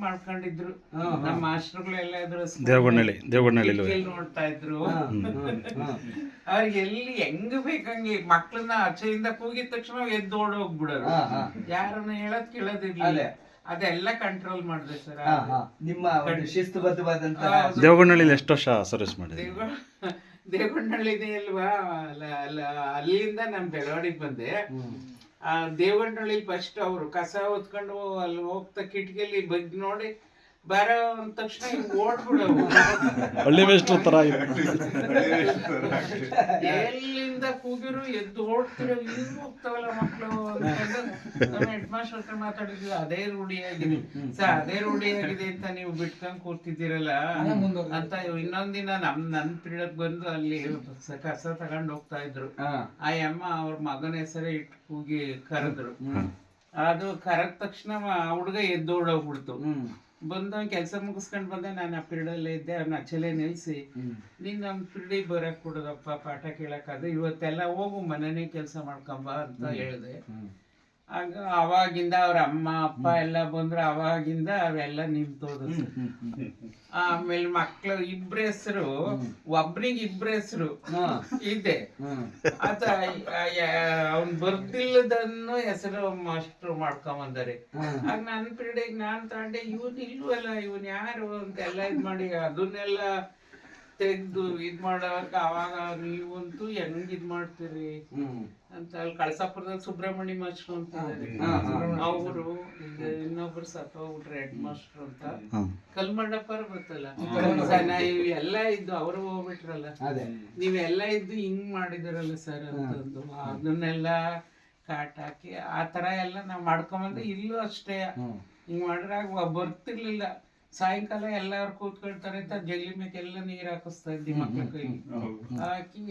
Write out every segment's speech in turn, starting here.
ಮಾಡ್ಕೊಂಡಿದ್ರು. ನಮ್ಮ ಮಾಸ್ಟರ್ಗಳೆಲ್ಲ ಇದ್ರು ದೇವಗೊಂಡಳ್ಳಿ ದೇವಗೊಂಡಳ್ಳಿ ಕಿಟಕಿಯಲ್ಲಿ ನೋಡ್ತಾ ಇದ್ರು. ಅವ್ರಿಗೆ ಎಲ್ಲಿ ಹೆಂಗ್ ಬೇಕಂಗೆ ಮಕ್ಳನ್ನ ಆಚೆಯಿಂದ ಕೂಗಿದ ತಕ್ಷಣ ಎದ್ದು ಓಡ್ ಹೋಗ್ಬಿಡೋರು ಹಾ, ಹಾ. ಯಾರನ್ನ ಹೇಳದ್ ಕೇಳೋದಿರ್ಲಿಲ್ಲ ಅದೇ. ಅದೆಲ್ಲ ಕಂಟ್ರೋಲ್ ಮಾಡಿದೆ ಸರ್. ನಿಮ್ಮ ಒಂದು ಶಿಸ್ತುಬದ್ಧವಾದಂತ. ದೇವಗೊಂಡಳ್ಳಿಲಿ ಎಷ್ಟು ವರ್ಷ ಸರ್ವಿಸ್ ಮಾಡಿದೆ ದೇವಗೊಂಡಳ್ಳಿದೆ ಅಲ್ವಾ ಅಲ್ಲ ಅಲ್ಲ ಅಲ್ಲಿಂದ ನಾನು ಬೆಳವಾಡಿಗೆ ಬಂದೆ ಆ ದೇವನಹಳ್ಳಿ ಫಸ್ಟ್ ಅವರು ಕಸ ಹೊತ್ಕೊಂಡು ಅಲ್ಲಿ ಹೋಗ್ತಾ ಕಿಟಕಿಯಲ್ಲಿ ಬಗ್ಗಿ ನೋಡಿ ಬರೋ ಒಂದ್ ತಕ್ಷಣ ಹಿಂಗ್ ಓಡ್ಬಿಡವು ಹಳ್ಳಿ ಮೇಷ್ಟ್ರ ತರ ಇದೆ. ಎಲ್ಲಿಂದ ಕೂಗಿರು ಎದ್ದು ಓಡ್ತಿರೋ ಹೋಗ್ತಾವಲ್ಲ ಮಕ್ಕಳು ನಮ್ಮ ಹೆಡ್ ಮಾಸ್ಟರ್ ಹತ್ರ ಮಾತಾಡಿದ್ವಿ ಅದೇ ರೂಢಿಯಾಗಿದೆ ಸರ್ ಅದೇ ರೂಢಿಯಾಗಿದೆ ಅಂತ ನೀವು ಬಿಟ್ಕೊಂಡ್ ಕೂರ್ತಿದ್ದೀರಲ್ಲ ಅಂತ ಇನ್ನೊಂದಿನ ನಮ್ ನನ್ ಪಿರಿಯಡ್ ಬಂದು ಅಲ್ಲಿ ಕಸ ತಗೊಂಡ್ ಹೋಗ್ತಾ ಇದ್ರು. ಆ ಅಮ್ಮ ಅವ್ರ ಮಗನ ಹೆಸರೇ ಇಟ್ಟು ಕೂಗಿ ಕರೆದ್ರು ಅದು ಕರೆದ ತಕ್ಷಣ ಆ ಹುಡುಗ ಎದ್ದು ಓಡೋಗ್ಬಿಡ್ತು ಹ್ಮ್. ಬಂದು ಕೆಲಸ ಮುಗಿಸ್ಕೊಂಡು ಬಂದೆ ನಾನು ಆ ಪಿರಿಯಡಲ್ಲೇ ಇದ್ದೆ ಅವ್ನ ಅಚ್ಚಲೆ ನಿಲ್ಸಿ. ನೀನ್ ನಮ್ ಪಿರಿಯಡಿಗೆ ಬರಕ್ ಕೊಡೋದಪ್ಪ ಪಾಠ ಕೇಳಕ್ಕಾದ್ರೆ ಇವತ್ತೆಲ್ಲ ಹೋಗು ಮನೇನೆ ಕೆಲಸ ಮಾಡ್ಕೊಂಬ ಅಂತ ಹೇಳ್ದೆ. ಆಗ ಅವಾಗಿಂದ ಅವ್ರ ಅಮ್ಮ ಅಪ್ಪ ಎಲ್ಲ ಬಂದ್ರು ಅವಾಗಿಂದ ಅವೆಲ್ಲ ನಿಂತೋದು. ಆಮೇಲೆ ಮಕ್ಳು ಇಬ್ರ ಹೆಸರು ಒಬ್ರಿಗೆ ಇಬ್ರ ಹೆಸರು. ಇದೆ. ಆತ ಅವ್ನ್ ಬರ್ದಿಲ್ಲದನ್ನು ಹೆಸರು ಮಾಸ್ಟರ್ ಮಾಡ್ಕೊಂಬಂದಾರೆ. ಆಗ ನನ್ನ ಪಿರಿಯಡಿಗೆ ನಾನ್ ತಗೊಂಡೆ ಇವನ್ ಇಲ್ವಲ್ಲ ಇವನ್ ಯಾರು ಅಂತ ಎಲ್ಲ ಇದ್ ಮಾಡಿ ಅದನ್ನೆಲ್ಲ ತೆಗ್ದು ಇದ್ ಮಾಡೋವಾಗ ಅವಾಗ ನೀವಂತೂ ಹೆಂಗ್ ಇದ್ ಮಾಡ್ತೀರಿ? ಅಂತ ಅಲ್ಲಿ ಕಳಸಾಪುರದಲ್ಲಿ ಸುಬ್ರಹ್ಮಣ್ಯ ಮಾಸ್ಟರ್ ಅಂತ. ಅವರು ಇನ್ನೊಬ್ರು ಸತ್ತೋಗ್ಬಿಟ್ರೆ ಹೆಡ್ ಮಾಸ್ಟರ್ ಅಂತ. ಕಲ್ ಕಲ್ಮಂಡಪ್ಪರ ಗೊತ್ತಲ್ಲ? ಸರ್, ಎಲ್ಲ ಇದ್ದು ಅವರು ಹೋಗ್ಬಿಟ್ರಲ್ಲ? ನೀವೆಲ್ಲ ಇದ್ದು ಹಿಂಗ್ ಮಾಡಿದಿರಲ್ಲ ಸರ್ ಅಂತಂದು ಅದನ್ನೆಲ್ಲ ಕಾಟ್ ಹಾಕಿ ಆ ತರ ಎಲ್ಲ ನಾವ್ ಮಾಡ್ಕೊಂಬಂದ್ರೆ ಇಲ್ಲೂ ಅಷ್ಟೇ. ಹಿಂಗ್ ಮಾಡ್ರಾಗ ಬರ್ತಿರ್ಲಿಲ್ಲ. ಸಾಯಂಕಾಲ ಎಲ್ಲಾರು ಕೂತ್ಕೊಳ್ತಾರೆ ಅಂತ ಜಗ್ಲಿ ಮೇಲೆ ಎಲ್ಲ ನೀರ್ ಹಾಕಿಸ್ತಾ ಇದ್ದಿ ಮಕ್ಳ ಕೈಲಿ ಹಾಕಿ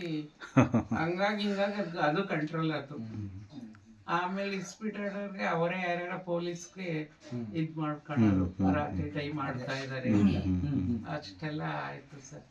ಹಂಗಾಗಿ ಹಿಂಗಾಗಿ ಅದು ಅದು ಕಂಟ್ರೋಲ್ ಆಯ್ತು ಆಮೇಲೆ ಇನ್ಸ್ಪೆಕ್ಟರ್ ಆಡೋರ್ಗೆ ಅವರೇ ಯಾರ್ಯಾರ ಪೊಲೀಸ್ಗೆ ಇದ್ ಮಾಡ್ಕೊಳ್ಳೋರು ರಾತ್ರಿ ಟೈಮ್ ಮಾಡ್ತಾ ಇದಾರೆ. ಅಷ್ಟೆಲ್ಲ ಆಯ್ತು ಸರ್.